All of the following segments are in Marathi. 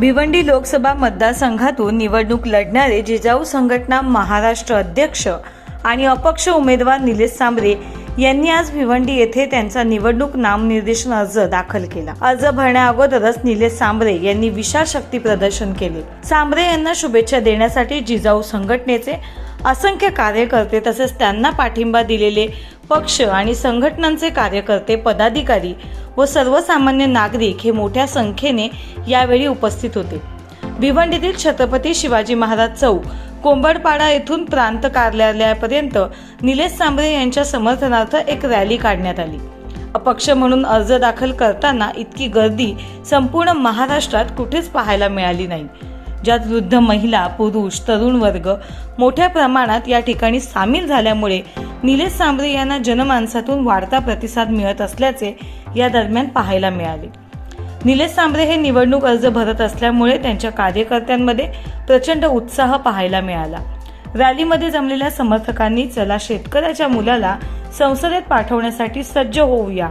भिवंडी लोकसभा मतदारसंघातून निवडणूक लढणारे जिजाऊ संघटना महाराष्ट्र अध्यक्ष आणि अपक्ष उमेदवार निलेश सांबरे यांनी आज भिवंडी येथे त्यांचा निवडणूक नामनिर्देशन अर्ज दाखल केला. अर्ज भरण्याअगोदरच निलेश सांबरे यांनी विशाल शक्ती प्रदर्शन केले. सांबरे यांना शुभेच्छा देण्यासाठी जिजाऊ संघटनेचे असंख्य कार्यकर्ते तसेच त्यांना पाठिंबा दिलेले पक्ष आणि संघटनांचे कार्यकर्ते पदाधिकारी व सर्वसामान्य नागरिक हे मोठ्या संख्येने यावेळी उपस्थित होते. भिवंडीतील छत्रपती शिवाजी महाराज चौक कोंबडपाडा येथून प्रांत कार्यालयापर्यंत निलेश सांबरे यांच्या समर्थनार्थ एक रॅली काढण्यात आली. अपक्ष म्हणून अर्ज दाखल करताना इतकी गर्दी संपूर्ण महाराष्ट्रात कुठेच पाहायला मिळाली नाही. ज्यात वृद्ध महिला पुरुष तरुण वर्ग मोठ्या प्रमाणात या ठिकाणी सामील झाल्यामुळे निलेश सांबरे यांना जनमानसातून वाढता प्रतिसाद मिळत असल्याचे या दरम्यान पाहायला मिळाले. निलेश सांबरे हे निवडणूक अर्ज भरत असल्यामुळे त्यांच्या कार्यकर्त्यांमध्ये प्रचंड उत्साह पाहायला मिळाला. रॅलीमध्ये जमलेल्या समर्थकांनी चला शेतकऱ्याच्या मुलाला संसदेत पाठवण्यासाठी सज्ज होऊया.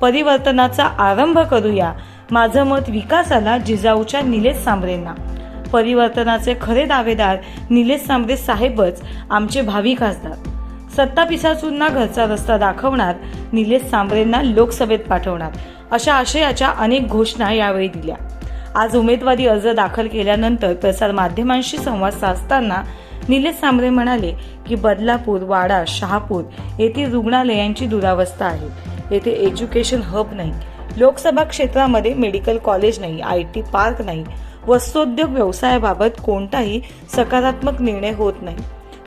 परिवर्तनाचा आरंभ करूया. माझं मत विकासाला जिजाऊच्या निलेश सांबरेंना. परिवर्तनाचे खरे दावेदार निलेश सांबरे साहेबच आमचे भावी खासदार. सत्तापिसासूंना घरचा रस्ता दाखवणार निलेश सांबरेंना लोकसभेत पाठवणार अशा आशयाच्या अनेक घोषणा यावेळी दिल्या. आज उमेदवारी अर्ज दाखल केल्यानंतर प्रसार माध्यमांशी संवाद साधताना निलेश सांबरे म्हणाले की बदलापूर वाडा शहापूर येथील रुग्णालयांची दुरावस्था आहे. येथे एज्युकेशन हब नाही. लोकसभा क्षेत्रामध्ये मेडिकल कॉलेज नाही आय टी पार्क नाही. वस्त्रोद्योग व्यवसायाबाबत कोणताही सकारात्मक निर्णय होत नाही.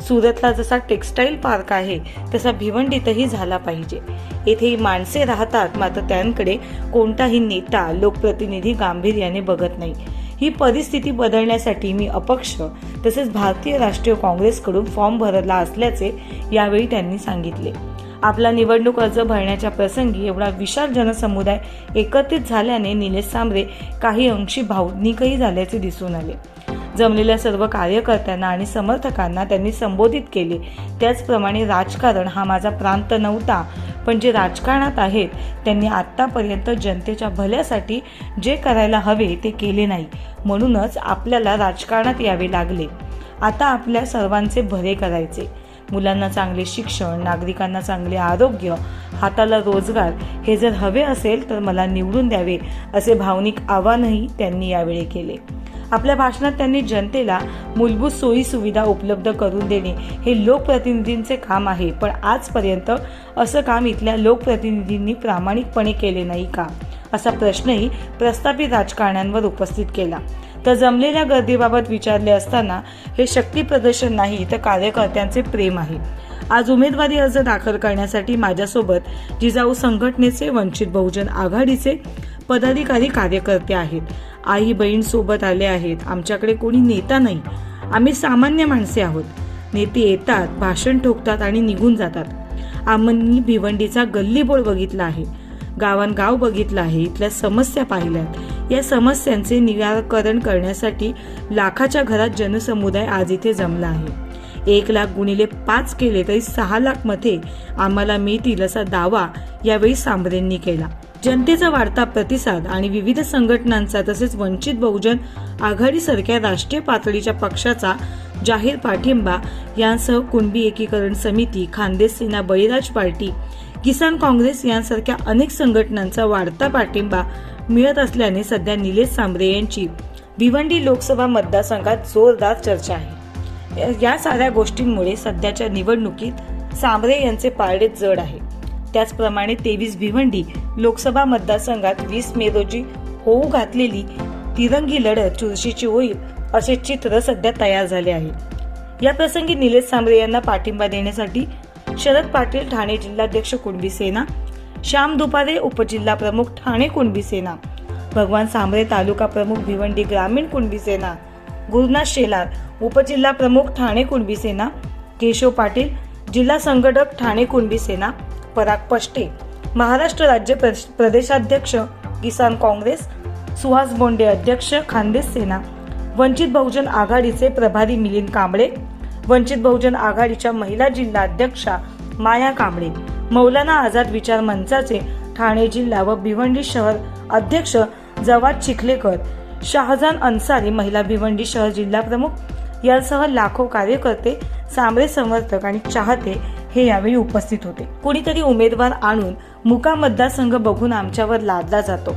सुरतला जसा टेक्स्टाईल पार्क आहे तसा भिवंडीतही झाला पाहिजे. येथे माणसे राहतात मात्र त्यांकडे कोणताही नेता लोकप्रतिनिधी गांभीर्याने बघत नाही. ही परिस्थिती बदलण्यासाठी मी अपक्ष तसेच भारतीय राष्ट्रीय काँग्रेसकडून फॉर्म भरला असल्याचे यावेळी त्यांनी सांगितले. आपला निवडणूक अर्ज भरण्याच्या प्रसंगी एवढा विशाल जनसमुदाय एकत्रित झाल्याने निलेश सांबरे काही अंशी भावनिकही झाल्याचे दिसून आले. जमलेल्या सर्व कार्यकर्त्यांना आणि समर्थकांना त्यांनी संबोधित केले. त्याचप्रमाणे राजकारण हा माझा प्रांत नव्हता पण जे राजकारणात आहेत त्यांनी आत्तापर्यंत जनतेच्या भल्यासाठी जे करायला हवे ते केले नाही. म्हणूनच आपल्याला राजकारणात यावे लागले. आता आपल्या सर्वांचे भरे करायचे. मुलांना चांगले शिक्षण नागरिकांना चांगले आरोग्य हाताला रोजगार हे जर हवे असेल तर मला निवडून द्यावे असे भावनिक आवाहनही त्यांनी यावेळी केले. आपल्या भाषणात त्यांनी जनतेला मूलभूत सोयी सुविधा उपलब्ध करून देणे हे लोकप्रतिनिधींचे काम आहे पण आजपर्यंत असं काम इथल्या लोकप्रतिनिधींनी प्रामाणिकपणे केले नाही का? असा प्रश्नही प्रस्थापित राजकारण्यांवर उपस्थित केला. तर जमलेल्या गर्दीबाबत विचारले असताना हे शक्ती प्रदर्शन नाही तर कार्यकर्त्यांचे प्रेम आहे. आज उमेदवारी अर्ज दाखल करण्यासाठी माझ्यासोबत जिजाऊ संघटनेचे वंचित बहुजन आघाडीचे पदाधिकारी कार्यकर्ते आहेत. आई बहीण सोबत आले आहेत. आमच्याकडे कोणी नेता नाही. आम्ही सामान्य माणसे आहोत. नेते येतात भाषण ठोकतात आणि निघून जातात. आम्ही भिवंडीचा गल्लीबोळ बघितला आहे. गावान गाव बघितलं आहे. इथल्या समस्या पाहिल्यात. या समस्यांचे निराकरण करण्यासाठी लाखाच्या घरात जनसमुदाय आज इथे जमला आहे. एक लाख गुणिले पाच केले तरी सहा लाखमध्ये आम्हाला मिळतील असा दावा यावेळी सांबरेंनी केला. जनतेचा वाढता प्रतिसाद आणि विविध संघटनांचा तसेच वंचित बहुजन आघाडीसारख्या राष्ट्रीय पातळीच्या पक्षाचा जाहीर पाठिंबा यांसह कुणबी एकीकरण समिती खानदेस सेना बळीराज पार्टी किसान काँग्रेस यांसारख्या अनेक संघटनांचा वाढता पाठिंबा मिळत असल्याने सध्या निलेश सांबरे यांची भिवंडी लोकसभा मतदारसंघात जोरदार चर्चा आहे. या- साऱ्या गोष्टींमुळे सध्याच्या निवडणुकीत सांबरे यांचे पारडे जड आहे. त्याचप्रमाणे तेवीस भिवंडी लोकसभा मतदारसंघात वीस मे रोजी होऊ घातलेली तिरंगी लढत चुरशीची होईल असे चित्र सध्या तयार झाले आहे. या प्रसंगी निलेश सांबरे यांना पाठिंबा देण्यासाठी शरद पाटील ठाणे जिल्हाध्यक्ष कुणबी सेना श्याम दुपारे उपजिल्हा प्रमुख ठाणे कुणबी सेना भगवान सांबरे तालुका प्रमुख भिवंडी ग्रामीण कुणबी सेना गुरुनाथ शेलार उपजिल्हा प्रमुख ठाणे कुणबी सेना केशव पाटील जिल्हा संघटक ठाणे कुणबी सेना पराग पष्टे महाराष्ट्र राज्य प्रश- प्रदेशाध्यक्ष किसान काँग्रेस सुहास बोंडे अध्यक्ष खानदेश सेना वंचित बहुजन आघाडीचे प्रभारी मिलिंद कांबळे वंचित बहुजन आघाडीच्या महिला जिल्हा अध्यक्षा माया कांबळे. मौलाना आझाद विचार मंचाचे ठाणे जिल्हा व भिवंडी शहर अध्यक्ष जवाद चिखलेकर शहाजान अन्सारी महिला भिवंडी शहर जिल्हा प्रमुख यासह लाखो कार्यकर्ते सामरे समर्थक आणि चाहते हे यावेळी उपस्थित होते. कुणीतरी उमेदवार आणून मुका मतदारसंघ बघून आमच्यावर लादला जातो.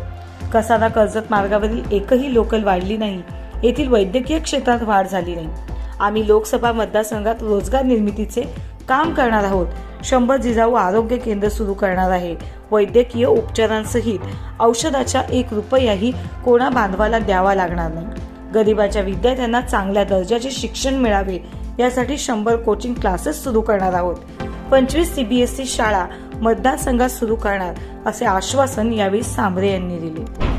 कसारा कर्जत मार्गावरील एकही लोकल वाढली नाही. येथील वैद्यकीय क्षेत्रात वाढ झाली नाही. आम्ही लोकसभा मतदारसंघात रोजगार निर्मितीचे काम करणार आहोत. शंभर जिजाऊ आरोग्य केंद्र सुरू करणार आहे. वैद्यकीय उपचारांसहित औषधाच्या एक रुपयाही कोणा बांधवाला द्यावा लागणार नाही. गरिबाच्या विद्यार्थ्यांना चांगल्या दर्जाचे शिक्षण मिळावे यासाठी शंभर कोचिंग क्लासेस सुरू करणार आहोत. पंचवीस सीबीएसई शाळा मतदारसंघात सुरू करणार असे आश्वासन यावेळी सांबरे यांनी दिले.